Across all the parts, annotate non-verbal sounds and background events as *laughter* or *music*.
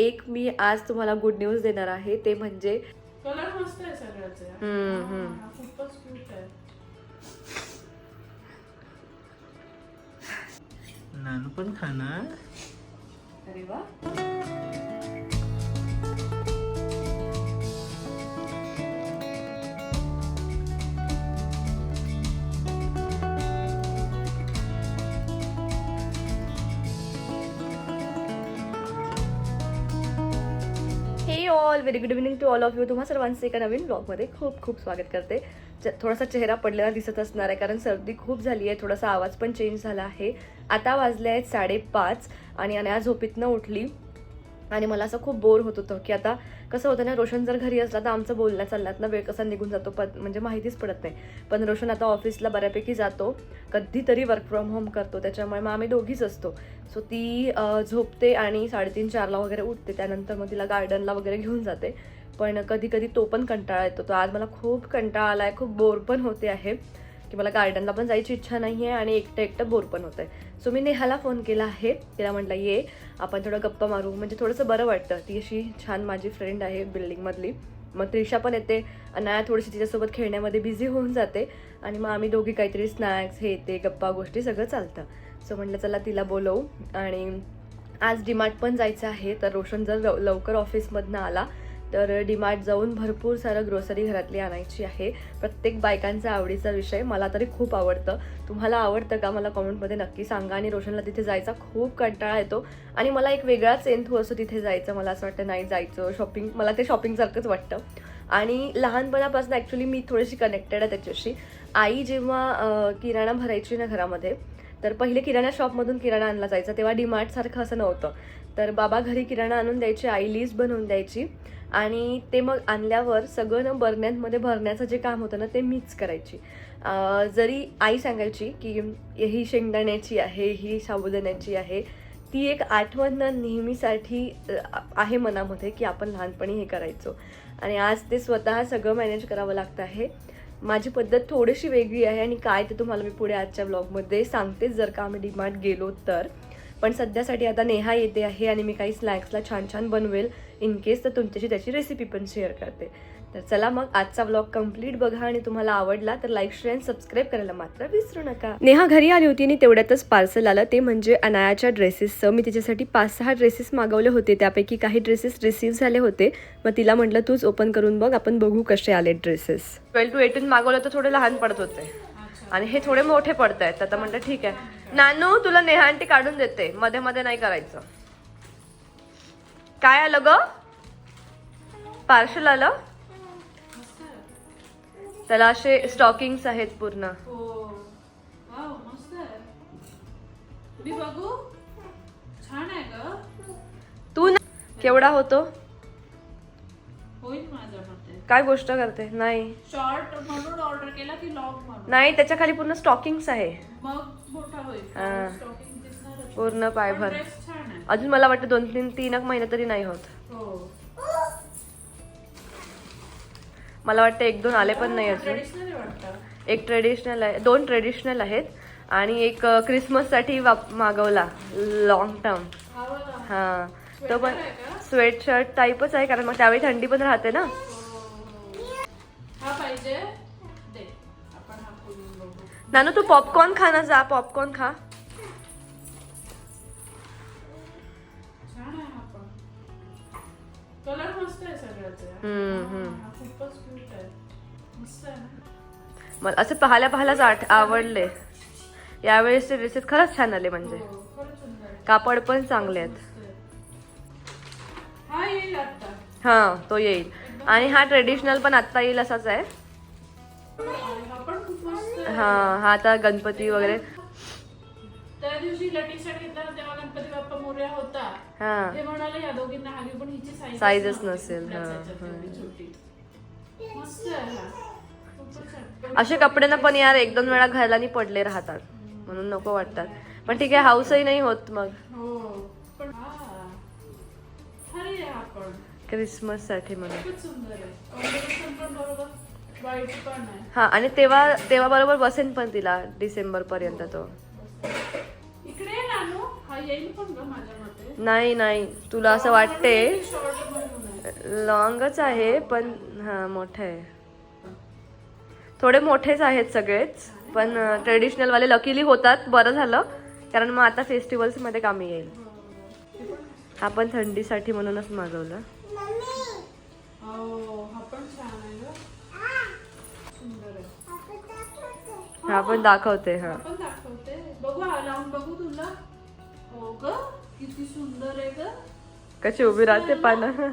एक मी आज तुम्हाला गुड न्यूज देणार आहे ते म्हणजे कलर मस्त आहे सगळ्याचे. हम्म, हम्म. हा, खूपच क्यूट आहे. नानू पण खाणार. अरे वा. All very good evening to all of you तुम्हा सर्वांचे एका नवीन ब्लॉगमध्ये खूप खूप स्वागत करते. च- थोडासा चेहरा पडलेला दिसत असणार आहे कारण सर्दी खूप झाली आहे थोडासा आवाज पण चेंज झाला आहे. आता वाजले आहेत साडेपाच आणि अनया झोपेतनं उठली. आणि मला असं खूप बोर होत होतं की आता कसं होतं ना रोशन जर घरी असला तर आमचं बोलण्या चालण्यात ना वेळ कसा निघून जातो पण म्हणजे माहितीच पडत नाही. पण रोशन आता ऑफिसला बऱ्यापैकी जातो कधीतरी वर्क फ्रॉम होम करतो त्याच्यामुळे मग आम्ही दोघीच असतो. सो ती झोपते आणि साडेतीन चारला वगैरे उठते त्यानंतर मग तिला गार्डनला वगैरे घेऊन जाते. पण कधी कधी तो पण कंटाळा येतो. तो आज मला खूप कंटाळा आला आहे खूप बोर पण होते आहे की मला गार्डनला पण जायची इच्छा नाही आहे आणि एकटं एकटं बोर पण होतं आहे सो मी नेहाला फोन केला आहे. तिला म्हटलं ये आपण थोडं गप्पा मारू. म्हणजे थोडंसं बरं वाटतं. ती अशी छान माझी फ्रेंड आहे बिल्डिंगमधली मग त्रिशा पण येते. अनाया थोडीशी तिच्यासोबत खेळण्यामध्ये बिझी होऊन जाते. आणि मग आम्ही दोघी काहीतरी स्नॅक्स हे ते गप्पा गोष्टी सगळं चालतं. सो म्हटलं चला तिला बोलवू. आणि आज डिमार्ट पण जायचं आहे. तर रोशन जर लव- लवकर ऑफिसमधनं आला तर डीमार्ट जाऊन भरपूर सारं ग्रोसरी घरातली आणायची आहे. प्रत्येक बायकांचा आवडीचा विषय मला तरी खूप आवडतं. तुम्हाला आवडतं का मला कॉमेंटमध्ये नक्की सांगा आणि रोशनला तिथे जायचा खूप कंटाळा येतो. आणि मला एक वेगळाच एंथू असं तिथे जायचं मला असं वाटतं नाही जायचं शॉपिंग मला ते शॉपिंगसारखंच वाटतं. आणि लहानपणापासून ॲक्च्युली मी थोडीशी कनेक्टेड आहे त्याच्याशी. आई जेव्हा किराणा भरायची ना घरामध्ये तर पहिले किराणा शॉपमधून किराणा आणला जायचा तेव्हा डीमार्टसारखं असं नव्हतं. तर बाबा घरी किराणा आणून द्यायची आई लिस्ट बनवून द्यायची. आणि ते मग आणल्यावर सगळं ना बरण्यांमध्ये भरण्याचं जे काम होतं ना ते मीच करायची. जरी आई सांगायची की ही शेंगदाण्याची आहे ही साबुदाण्याची आहे ती एक आठवण ना नेहमीसाठी आहे मनामध्ये की आपण लहानपणी हे करायचो. आणि आज ते स्वतः सगळं मॅनेज करावं लागतं आहे. माझी पद्धत थोडीशी वेगळी आहे आणि काय ते तुम्हाला मी पुढे आजच्या ब्लॉगमध्ये सांगतेच जर का आम्ही डीमार्ट गेलो तर. पण सध्यासाठी आता नेहा येते आहे आणि मी काही स्नॅक्सला छान छान बनवेल. इन केस तर तुमच्याशी त्याची रेसिपी पण शेअर करते. तर चला मग आजचा ब्लॉग कंप्लीट बघा आणि तुम्हाला आवडला तर लाईक शेअर अँड सबस्क्राईब करायला मात्र विसरू नका. नेहा घरी आली होती आणि तेवढ्यातच पार्सल आलं. ते म्हणजे अनायाच्या ड्रेसेसचं मी तिच्यासाठी पाच सहा ड्रेसेस मागवले होते. त्यापैकी काही ड्रेसेस रिसीव्ह झाले होते. मग तिला म्हटलं तूच ओपन करून बघ. आपण बघू कसे आले ड्रेसेस ट्वेल्व टू एटीन मागवलं तर थोडे लहान पडत होते. आणि हे थोडे मोठे पडत आहेत आता म्हटलं ठीक आहे. नानू तुला नेहा आंटी काढून देते. मध्ये मध्ये नाही करायचं. काय आलं ग? पार्सल आलं? त्याला असे स्टॉकिंग्स आहेत पूर्ण. हो. तू ना केवढा होतो? काय गोष्ट करते? नाही. शॉर्ट म्हणून ऑर्डर केला की लॉंग नाही त्याच्याखाली पूर्ण स्टॉकिंग्स आहे. पूर्ण पायभर. अजून मला वाटतं दोन तीन तीन एक महिने तरी नाही होत. हो. मला वाटतं एक दोन आले पण नाही अजून. एक ट्रेडिशनल आहे दोन ट्रेडिशनल आहेत आणि एक क्रिसमससाठी वाप मागवला लॉंग टर्म हा. हां. तो पण? स्वेट शर्ट टाईपच आहे कारण मग त्यावेळी थंडी पण राहते ना. हो, नानू तू पॉपकॉर्न खा ना जा पॉपकॉर्न खा. खूपच क्यूट आहे मस्त आहे ना मला असं पाहायला पाहायलाच आठ आवडले यावेळेस ते ड्रेसेस खरंच छान आले म्हणजे. हो, खरंच सुंदर आहे. कापड पण चांगले आहेत. मस्त आहे. हा येईल आता. हां तो येईल. आणि हा ट्रेडिशनल पण आत्ता येईल असाच आहे. हा पण खूप मस्त आहे. हां हा आता गणपती वगैरे. त्या दिवशी लटी घेतला ना तेव्हा होता हां. हे म्हणाले या दोघींना हवी पण हिची साईज Size च नसेल, हा, हा. असे कपडे ना पण यार एक दोन वेळा घालानी पडले राहतात. म्हणून नको वाटतात. पण ठीक आहे हाऊसही नाही होत मग. हो पण हा. हा क्रिसमससाठी म्हणून. हा आणि तेव्हा तेव्हा बरोबर बसेन पण तिला डिसेंबर पर्यंत तो. इकडे नाही नाही. तुला असं वाटते. लॉंगच आहे पण हा मोठं आहे. थोडे मोठेच आहेत सगळेच पण ट्रेडिशनल वाले लकीली होतात बरं झालं. कारण मग आता फेस्टिवल्समध्ये कामी येईल. हा पण थंडीसाठी म्हणूनच मागवलं. हो हा पण दाखवते हा. किती सुंदर आहे ग. कशी उभी राहते पानं.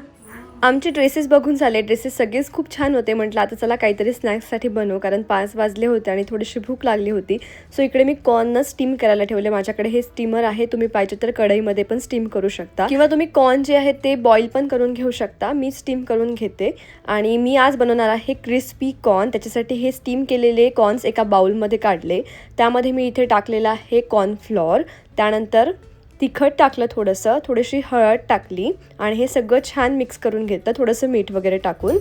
आमचे ड्रेसेस बघून झाले. ड्रेसेस सगळेच खूप छान होते. म्हटलं आता चला काहीतरी स्नॅक्ससाठी बनवू कारण पाच वाजले होते आणि थोडीशी भूक लागली होती. सो इकडे मी कॉर्न स्टीम करायला ठेवले. माझ्याकडे हे स्टीमर आहे. तुम्ही पाहिजे तर कढईमध्ये पण स्टीम करू शकता. किंवा तुम्ही कॉर्न जे आहे ते बॉईल पण करून घेऊ शकता. मी स्टीम करून घेते. आणि मी आज बनवणार आहे क्रिस्पी कॉर्न त्याच्यासाठी हे स्टीम केलेले कॉर्न्स एका बाउलमध्ये काढले. त्यामध्ये मी इथे टाकलेलं आहे कॉर्नफ्लॉर त्यानंतर तिखट टाकलं थोडंसं थोडीशी हळद टाकली आणि हे सगळं छान मिक्स करून घेतलं. थोडंसं मीठ वगैरे टाकून.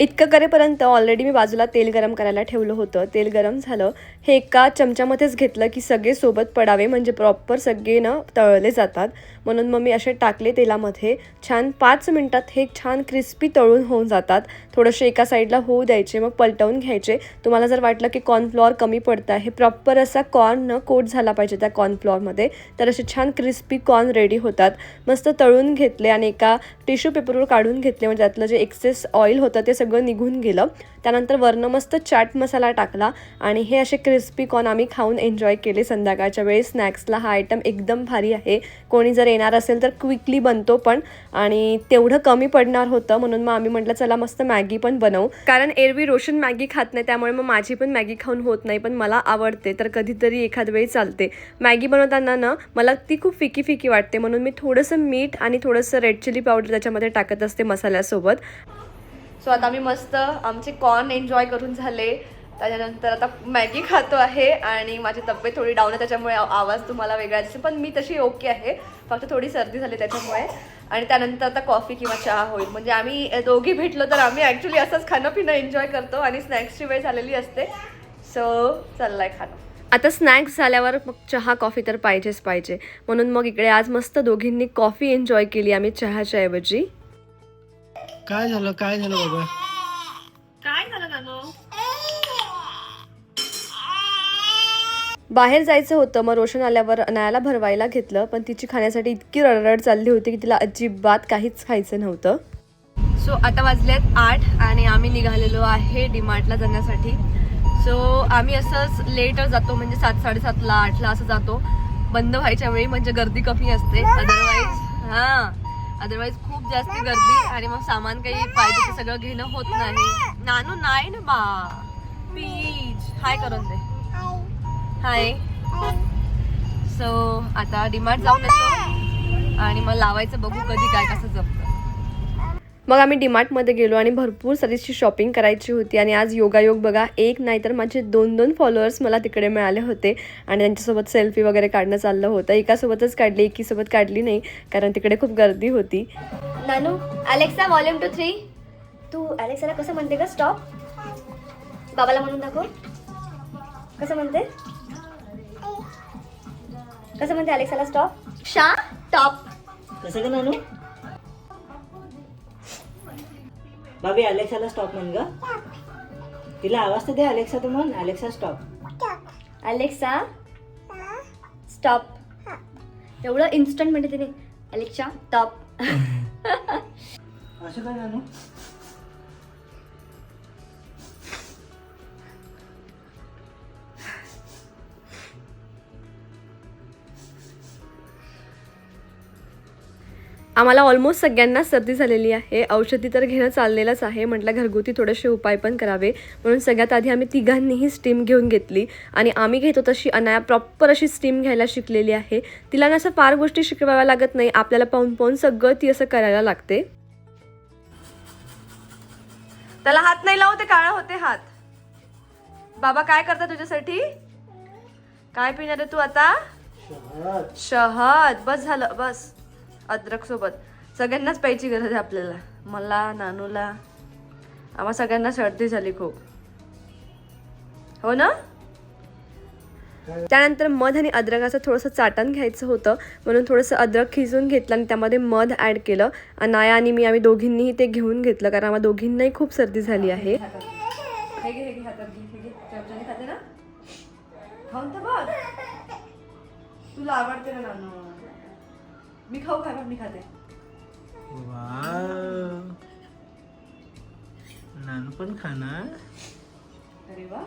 इतकं करेपर्यंत ऑलरेडी मी बाजूला तेल गरम करायला ठेवलं होतं. तेल गरम झालं. हे एका चमच्यामध्येच घेतलं की सगळे सोबत पडावे म्हणजे प्रॉपर सगळे ना तळले जातात. म्हणून मग मी असे टाकले तेलामध्ये. छान पाच मिनटात हे छान क्रिस्पी तळून होऊन जातात. थोडेसे एका साईडला होऊ द्यायचे मग पलटवून घ्यायचे. तुम्हाला जर वाटलं की कॉर्नफ्लॉवर कमी पडतं आहे प्रॉपर असा कॉर्न न कोट झाला पाहिजे त्या कॉर्नफ्लॉवरमध्ये तर असे छान क्रिस्पी कॉर्न रेडी होतात. मस्त तळून घेतले आणि एका टिश्यू पेपरवर काढून घेतले म्हणजे त्यातलं जे एक्सेस ऑइल होतं ते सगळं निघून गेलं. त्यानंतर वरनं मस्त चाट मसाला टाकला आणि हे असे क्रिस्पी कॉर्न आम्ही खाऊन एन्जॉय केले संध्याकाळच्या वेळेस स्नॅक्सला हा आयटम एकदम भारी आहे. कोणी जर येणार असेल तर क्विकली बनतो पण आणि तेवढं कमी पडणार होतं म्हणून मग आम्ही म्हटलं चला मस्त मॅगी पण बनवू. कारण एरवी रोशन मॅगी खात नाही त्यामुळे मग माझी पण मॅगी खाऊन होत नाही पण मला आवडते तर कधीतरी एखाद वेळी चालते. मॅगी बनवताना ना मला ती खूप फिकी फिकी वाटते म्हणून मी थोडंसं मीठ आणि थोडंसं रेड चिली पावडर त्याच्यामध्ये टाकत असते मसाल्यासोबत. सो आता आम्ही मस्त आमचे कॉर्न एन्जॉय करून झाले. त्याच्यानंतर आता मॅगी खातो आहे आणि माझी तब्येत थोडी डाऊन आहे त्याच्यामुळे आवाज तुम्हाला वेगळा दिसेल. पण मी तशी ओके आहे. फक्त थोडी सर्दी झाली त्याच्यामुळे. आणि त्यानंतर आता कॉफी किंवा चहा होईल. म्हणजे आम्ही दोघी भेटलो तर आम्ही ॲक्च्युली असंच खाणं पिणं एन्जॉय करतो आणि स्नॅक्सची वेळ झालेली असते. सो चाललाय खाणं. आता स्नॅक्स झाल्यावर मग चहा कॉफी तर पाहिजेच पाहिजे. म्हणून मग इकडे आज मस्त दोघींनी कॉफी एन्जॉय केली आम्ही चहाच्या ऐवजी. काय झालं? काय झालं बाबा? बाहेर जायचं होतं मग रोशन आल्यावर अनायाला भरवायला घेतलं पण तिची खाण्यासाठी इतकी रडरड चालली होती की तिला अजिबात काहीच खायचं नव्हतं. सो आता वाजलेत आठ आणि आम्ही निघालेलो आहे डीमार्टला जाण्यासाठी. सो आम्ही असंच लेटच जातो म्हणजे सात साडेसातला आठला असं जातो. बंद व्हायच्या वेळी म्हणजे गर्दी कमी असते. अदरवाईज हां. अदरवाईज खूप जास्त गर्दी आणि मग सामान काही पाहिजे ते सगळं घेणं होत नाही. नानू नाही ना बा. प्लीज हाय करून दे. हाय सो आता डिमार्ट जाऊन येतो. आणि मग लावायचं बघू कधी काय कसं जमतं. मग आम्ही डीमार्टमध्ये गेलो आणि भरपूर सारीची शॉपिंग करायची होती. आणि आज योगायोग बघा एक नाही तर माझे दोन दोन फॉलोअर्स मला तिकडे मिळाले होते. आणि त्यांच्यासोबत सेल्फी वगैरे काढणं चाललं होतं. एकासोबतच काढली एकीसोबत काढली नाही कारण तिकडे खूप गर्दी होती. Nanu Alexa volume two three तू अलेक्साला कसं म्हणते का स्टॉप बाबाला म्हणून दाखव. कसं म्हणते? कसं म्हणते अलेक्साला स्टॉप शा टॉप कसं का नानू? बाबी अलेक्साला स्टॉप म्हण ग. तिला आवाज तर दे अलेक्सा तर म्हण. अलेक्सा स्टॉप अलेक्सा स्टॉप एवढं इन्स्टंट म्हणते तिने अलेक्सा टॉप *laughs* असं काय नानू? आम्हाला ऑलमोस्ट सगळ्यांना सर्दी झालेली आहे. औषधी तर घेणं चाललेलंच आहे. म्हटलं घरगुती थोडेसे उपाय पण करावे. म्हणून सगळ्यात आधी आम्ही तिघांनीही स्टीम घेऊन घेतली. आणि आम्ही घेतो तशी अनाया प्रॉपर अशी स्टीम घ्यायला शिकलेली आहे. तिला ना असं फार गोष्टी शिकवाव्या लागत नाही. आपल्याला पाहून पाहून सगळं ती असं करायला लागते. त्याला हात नाही लावते काळा होते हात. बाबा काय करता तुझ्यासाठी? काय पिणार आहे तू आता? शहद. बस झालं बस. अद्रकसोबत. सगळ्यांनाच प्यायची गरज आहे आपल्याला. मला नानूला आम्हा सगळ्यांना सर्दी झाली खूप. हो ना? त्यानंतर मध आणि अद्रकाचं थोडंसं चाटण घ्यायचं होतं. म्हणून थोडंसं अद्रक खिजून घेतलं आणि त्यामध्ये मध ॲड केलं. अनाया आणि मी आम्ही दोघींनीही ते घेऊन घेतलं. कारण आम्हाला दोघींनाही खूप सर्दी झाली आहे. तुला आवडते ना मी खाऊ काय पण मी खाते. नानू पण खाणार? अरे वा.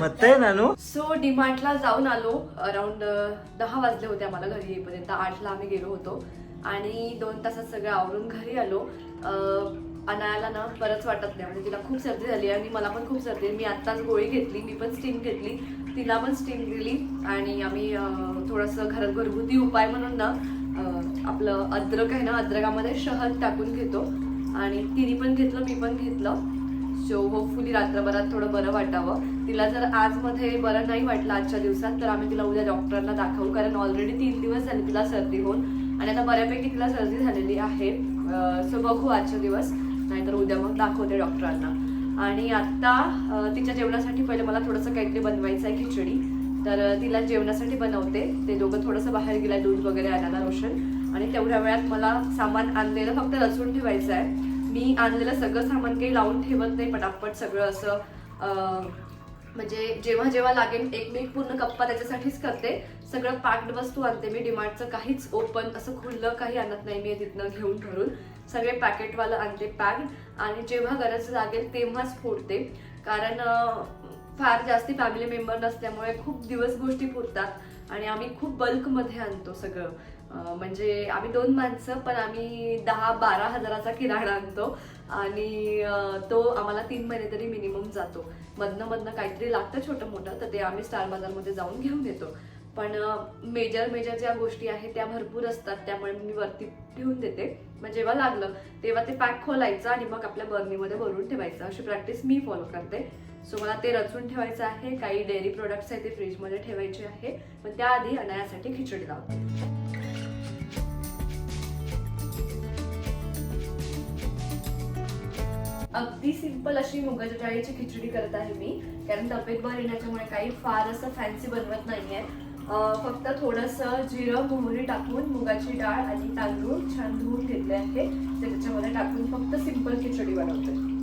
मत आहे नानू? सो डीमार्टला जाऊन आलो अराउंड दहा वाजले होते आम्हाला घरी येईपर्यंत. आठला आम्ही गेलो होतो. आणि दोन तासात सगळं आवरून घरी आलो. अनायाला ना बरंच वाटत नाही. म्हणजे तिला खूप सर्दी झाली आणि मला पण खूप सर्दी. मी आत्ताच गोळी घेतली मी पण स्टीम घेतली. तिला पण स्टीम दिली आणि आम्ही थोडंसं घरात घरगुती उपाय म्हणून ना आपलं अद्रक आहे ना अद्रकामध्ये शहद टाकून घेतो. आणि तिने पण घेतलं मी पण घेतलं. सो होपफुली रात्रभरात थोडं बरं वाटावं. तिला जर आजमध्ये बरं नाही वाटलं आजच्या दिवसात तर आम्ही तिला उद्या डॉक्टरांना दाखवू. कारण ऑलरेडी तीन दिवस झाले तिला सर्दी होऊन. आणि आता बऱ्यापैकी तिला सर्दी झालेली आहे. सो बघू आजच्या दिवस. नाहीतर उद्या मग दाखवते डॉक्टरांना आणि आत्ता तिच्या जेवणासाठी पहिले मला थोडंसं काहीतरी बनवायचं आहे खिचडी. तर तिला जेवणासाठी बनवते. ते दोघं थोडंसं बाहेर गेलं दूध वगैरे आणायला रोशन. आणि तेवढ्या वेळात मला सामान आणलेलं फक्त रचून ठेवायचं आहे. मी आणलेलं सगळं सामान काही लावून ठेवत नाही पटापट सगळं असं म्हणजे जेव्हा जेव्हा लागेल एक मी पूर्ण कप्पा त्याच्यासाठीच करते. सगळं पॅक्ड वस्तू आणते मी. डिमार्टचं काहीच ओपन असं खुललं काही आणत नाही मी तिथनं घेऊन ठरून सगळे पॅकेटवालं आणते पॅन आणि जेव्हा गरज लागेल तेव्हाच फोडते. कारण फार जास्ती फॅमिली मेंबर नसल्यामुळे खूप दिवस गोष्टी पुरतात आणि आम्ही खूप बल्कमध्ये आणतो सगळं. म्हणजे आम्ही दोन माणसं पण आम्ही दहा बारा हजाराचा किराणा आणतो. आणि तो आम्हाला तीन महिने तरी मिनिमम जातो. मधनं मधनं काहीतरी लागतं छोटं मोठं तर ते आम्ही स्टार बाजारमध्ये जाऊन घेऊन येतो. पण मेजर मेजर ज्या गोष्टी आहेत त्या भरपूर असतात त्यामुळे मी वरती ठेवून देते. मग जेव्हा लागलं तेव्हा ते पॅक खोलायचं आणि मग आपल्या बर्नीमध्ये भरून ठेवायचं. अशी प्रॅक्टिस मी फॉलो करते. सो मला ते रचून ठेवायचं आहे. काही डेअरी प्रोडक्ट्स आहेत ते फ्रीजमध्ये ठेवायचे आहे. पण त्याआधी अनायासाठी खिचडी लावते. अगदी सिंपल अशी मुगाच्या डाळीची खिचडी करत आहे मी. कारण तब्येत बरं येण्याच्यामुळे काही फार असं फॅन्सी बनवत नाहीये. फक्त थोडंसं जिरं मोहरी टाकून मुगाची डाळ आणि तांदूळ छान धुवून घेतले आहे ते त्याच्यामध्ये टाकून फक्त सिंपल खिचडी बनवते.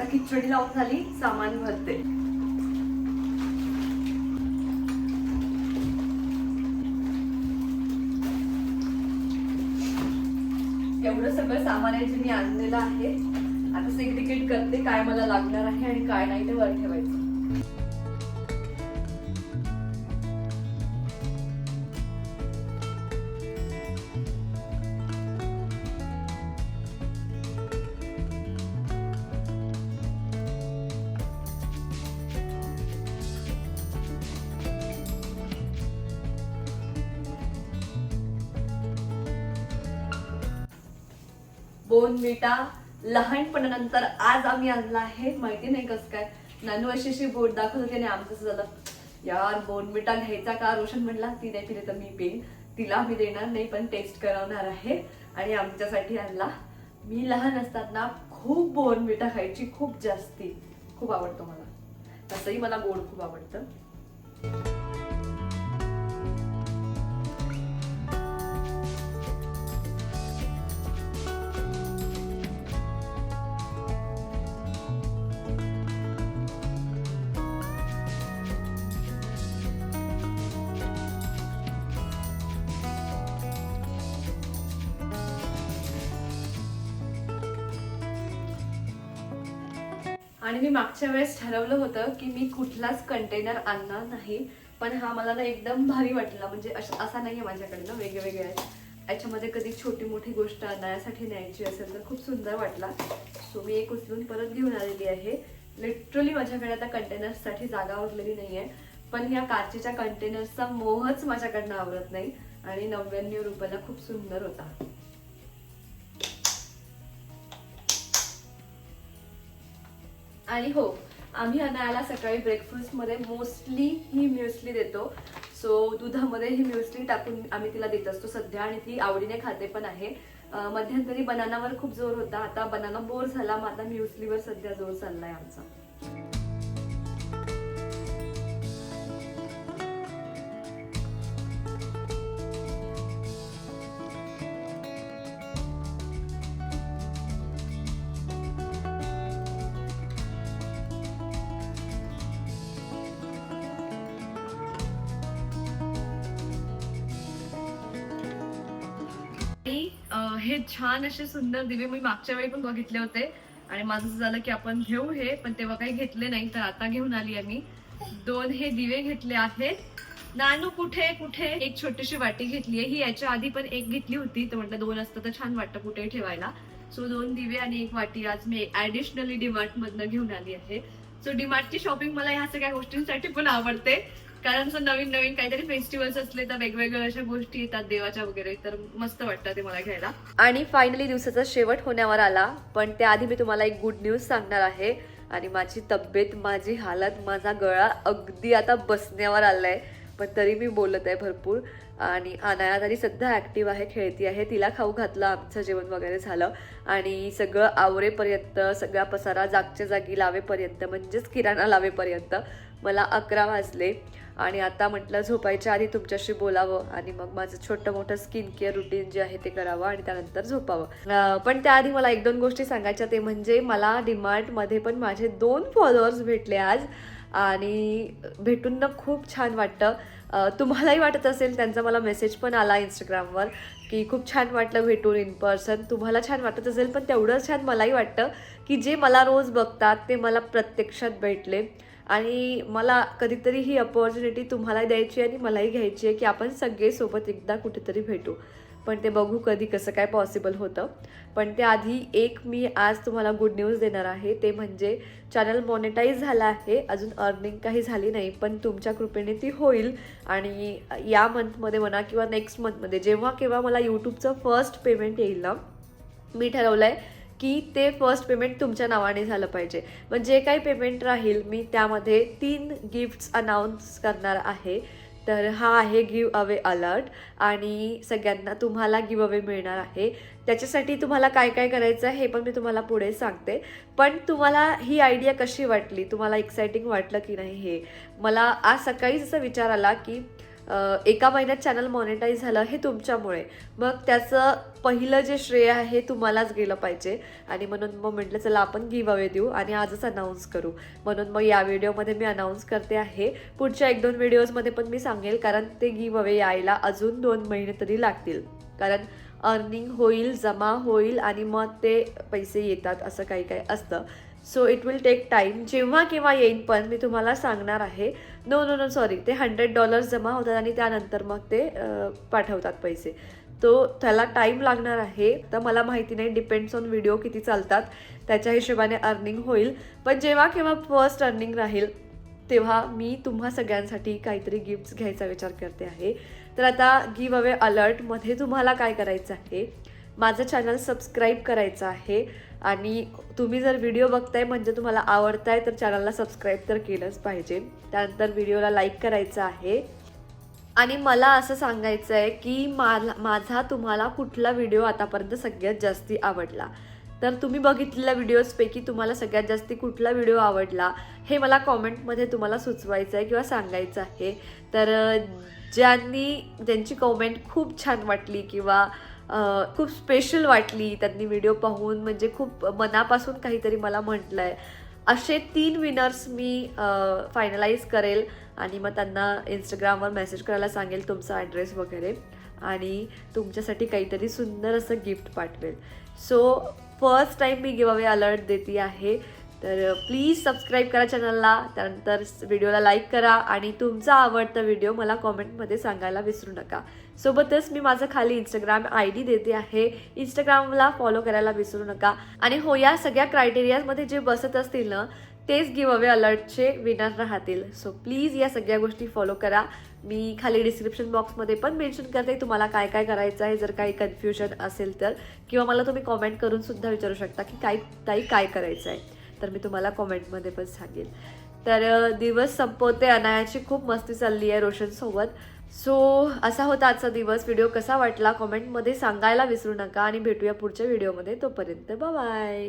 आता खिचडी लावून झाली सामान भरते. एवढं सगळं सामान आहे जे मी आणलेलं आहे. आता सेग्रिकेट करते काय मला लागणार आहे आणि काय नाही ते वर ठेवायचं. बोनविटा लहानपणानंतर आज आम्ही आणला आहे. माहिती नाही कसं काय. नानू अशी अशी बोट दाखवत होती आणि आमचं झालं. यार बोनविटा घ्यायचा का? रोशन म्हणला ती नाही पिले तर मी पेन. तिला मी देणार नाही पण टेस्ट करवणार आहे. आणि आमच्यासाठी आणला. मी लहान असताना खूप बोनविटा खायची खूप जास्ती. खूप आवडतो मला. तसंही मला गोड खूप आवडतं. आणि मी मागच्या वेळेस ठरवलं होतं की मी कुठलाच कंटेनर आणणार नाही पण हा मला ना एकदम भारी वाटला. म्हणजे असा नाही आहे माझ्याकडे ना वेगवेगळे आहेत. याच्यामध्ये कधी छोटी मोठी गोष्ट आणण्यासाठी न्यायची असेल तर खूप सुंदर वाटला. सो मी एक उचलून परत घेऊन आलेली आहे. लिटरली माझ्याकडे आता कंटेनर्ससाठी जागा उरलेली नाही आहे पण या काचेच्या कंटेनर्सचा मोहच माझ्याकडनं आवरत नाही. आणि नव्याण्णव रुपयाला खूप सुंदर होता. आणि हो आम्ही अनायाला सकाळी ब्रेकफास्टमध्ये मोस्टली ही म्युसली देतो. सो दुधामध्ये ही म्युसली टाकून आम्ही तिला देत असतो सध्या आणि ती आवडीने खाते पण आहे. मध्यंतरी बनानावर खूप जोर होता. आता बनाना बोर झाला मग आता म्युसलीवर सध्या जोर चाललाय आमचा. छान असे सुंदर दिवे मी मागच्या वेळी पण बघितले होते. आणि माझं असं झालं की आपण घेऊ हे पण तेव्हा काही घेतले नाही तर आता घेऊन आली आम्ही दोन हे दिवे घेतले आहेत. नानू कुठे कुठे एक छोटीशी वाटी घेतली आहे. ही याच्या आधी पण एक घेतली होती तर म्हटलं दोन असतं तर छान वाटतं कुठे ठेवायला. सो दोन दिवे आणि एक वाटी आज मी ऍडिशनली डिमार्ट मधनं घेऊन आली आहे. सो डिमार्टची शॉपिंग मला ह्या सगळ्या गोष्टींसाठी पण आवडते. कारण असं नवीन नवीन काहीतरी फेस्टिवल्स असले तर वेगवेगळ्या अशा गोष्टी येतात देवाच्या वगैरे तर मस्त वाटतं ते मला घ्यायला. आणि फायनली दिवसाचा शेवट होण्यावर आला पण त्याआधी मी तुम्हाला एक गुड न्यूज सांगणार आहे. आणि माझी तब्येत माझी हालत माझा गळा अगदी आता बसण्यावर आलाय पण तरी मी बोलत आहे भरपूर. आणि अनाया तरी सध्या ॲक्टिव्ह आहे खेळती आहे. तिला खाऊ घातलं आमचं जेवण वगैरे झालं. आणि सगळं आवरेपर्यंत सगळा पसारा जागच्या जागी लावेपर्यंत म्हणजेच किराणा लावेपर्यंत मला अकरा वाजले. आणि आता म्हटलं झोपायच्या आधी तुमच्याशी बोलावं आणि मग माझं छोटं मोठं स्किन केअर रुटीन जे आहे ते करावं आणि त्यानंतर झोपावं. पण त्याआधी मला एक दोन गोष्टी सांगायच्या. ते म्हणजे मला डिमार्टमध्ये पण माझे दोन फॉलोअर्स भेटले आज. आणि भेटून ना खूप छान वाटतं. तुम्हालाही वाटत असेल त्यांचा मला मेसेज पण आला इंस्टाग्रामवर की खूप छान वाटलं भेटून इन पर्सन तुम्हाला छान वाटत असेल पण तेवढंच छान मलाही वाटतं की जे मला रोज बघतात ते मला प्रत्यक्षात भेटले. आणि मला कधीतरी ही अपॉर्च्युनिटी तुम्हाला द्यायची आणि मलाही घ्यायची आहे की आपण सगळे सोबत एकदा कुठेतरी भेटू. पण ते बघू कधी कसं काय पॉसिबल होतं. पण त्याआधी एक मी आज तुम्हाला गुड न्यूज देणार आहे. ते म्हणजे चॅनल मॉनिटाईज झालं आहे. अजून अर्निंग काही झाली नाही पण तुमच्या कृपेने ती होईल. आणि या मंथमध्ये म्हणा किंवा नेक्स्ट मंथमध्ये जेव्हा केव्हा मला यूट्यूबचं फर्स्ट पेमेंट येईल ना मी ठरवलं आहे की ते फर्स्ट पेमेंट तुमच्या नावाने झालं पाहिजे. मग जे काही पेमेंट राहील मी त्यामध्ये तीन गिफ्ट्स अनाऊन्स करणार आहे. तर हा आहे गिव अवे अलर्ट आणि सगळ्यांना तुम्हाला गिव अवे मिळणार आहे. त्याच्यासाठी तुम्हाला काय काय करायचं आहे हे पण मी तुम्हाला पुढे सांगते. पण तुम्हाला ही आयडिया कशी वाटली? तुम्हाला एक्सायटिंग वाटलं की नाही हे? मला आज सकाळीच असा विचार आला की एका महिन्यात चॅनल मॉनिटाईज झालं हे तुमच्यामुळे. मग त्याचं पहिलं जे श्रेय आहे तुम्हालाच गेलं पाहिजे. आणि म्हणून मग म्हटलं चला आपण गिव अवे देऊ आणि आजच अनाऊन्स करू. म्हणून मग या व्हिडिओमध्ये मी अनाऊन्स करते आहे. पुढच्या एक दोन व्हिडिओजमध्ये पण मी सांगेल कारण ते गिव अवे यायला अजून दोन महिने तरी लागतील. कारण अर्निंग होईल जमा होईल आणि मग ते पैसे येतात असं काही काही असतं. So it will take time जेव्हा केव्हा येईन पण मी तुम्हाला सांगणार आहे. नो नो नो सॉरी ते हंड्रेड डॉलर्स जमा होतात आणि त्यानंतर मग ते पाठवतात पैसे. तो त्याला टाईम लागणार आहे. तर मला माहिती नाही डिपेंड्स ऑन व्हिडिओ किती चालतात. त्याच्या हिशोबाने अर्निंग होईल. पण जेव्हा केव्हा फर्स्ट अर्निंग राहील तेव्हा मी तुम्हा सगळ्यांसाठी काहीतरी गिफ्ट्स घ्यायचा विचार करते आहे. तर आता गिव अवे अलर्टमध्ये तुम्हाला काय करायचं आहे? माझं चॅनल सबस्क्राईब करायचं आहे. आणि तुम्ही जर व्हिडिओ बघताय म्हणजे तुम्हाला आवडताय तर चॅनलला सबस्क्राईब तर केलंच पाहिजे. त्यानंतर व्हिडिओला लाईक करायचं आहे. आणि मला असं सांगायचं आहे की मला माझा तुम्हाला कुठला व्हिडिओ आतापर्यंत सगळ्यात जास्ती आवडला? तर तुम्ही बघितलेल्या व्हिडिओजपैकी तुम्हाला सगळ्यात जास्ती कुठला व्हिडिओ आवडला? हे मला कॉमेंटमध्ये तुम्हाला सुचवायचं आहे किंवा सांगायचं आहे. तर ज्यांनी ज्यांची कॉमेंट खूप छान वाटली किंवा खूप स्पेशल वाटली त्यांनी व्हिडिओ पाहून. म्हणजे खूप मनापासून काहीतरी मला म्हटलं आहे असे तीन विनर्स मी फायनलाइज करेल आणि मग त्यांना इंस्टाग्रामवर मेसेज करायला सांगेल तुमचा ॲड्रेस वगैरे आणि तुमच्यासाठी काहीतरी सुंदर असं गिफ्ट पाठवेल. सो फर्स्ट टाईम मी गिव अवे अलर्ट देते आहे. तर प्लीज सबस्क्राईब करा चॅनलला त्यानंतर व्हिडिओला लाईक करा आणि तुमचा आवडता व्हिडिओ मला कॉमेंटमध्ये सांगायला विसरू नका. सोबतच मी माझं खाली इंस्टाग्राम आय डी देते आहे. इंस्टाग्रामला फॉलो करायला विसरू नका. आणि हो या सगळ्या क्रायटेरियामध्ये जे बसत असतील ना तेच गिव अवे अलर्टचे विनर राहतील. सो प्लीज या सगळ्या गोष्टी फॉलो करा. मी खाली डिस्क्रिप्शन बॉक्समध्ये पण मेन्शन करते तुम्हाला काय काय करायचं आहे. जर काही कन्फ्युजन असेल तर किंवा मला तुम्ही कॉमेंट करून सुद्धा विचारू शकता की काय ताई काय करायचं आहे तर मी तुम्हाला कॉमेंटमध्ये पण सांगेन. तर दिवस संपवते. अनायाची खूप मस्ती चालली आहे रोशनसोबत. सो असा होता आजचा दिवस. व्हिडिओ कसा वाटला? कॉमेंटमध्ये सांगायला विसरू नका. आणि भेटूया पुढच्या व्हिडिओमध्ये तोपर्यंत बाय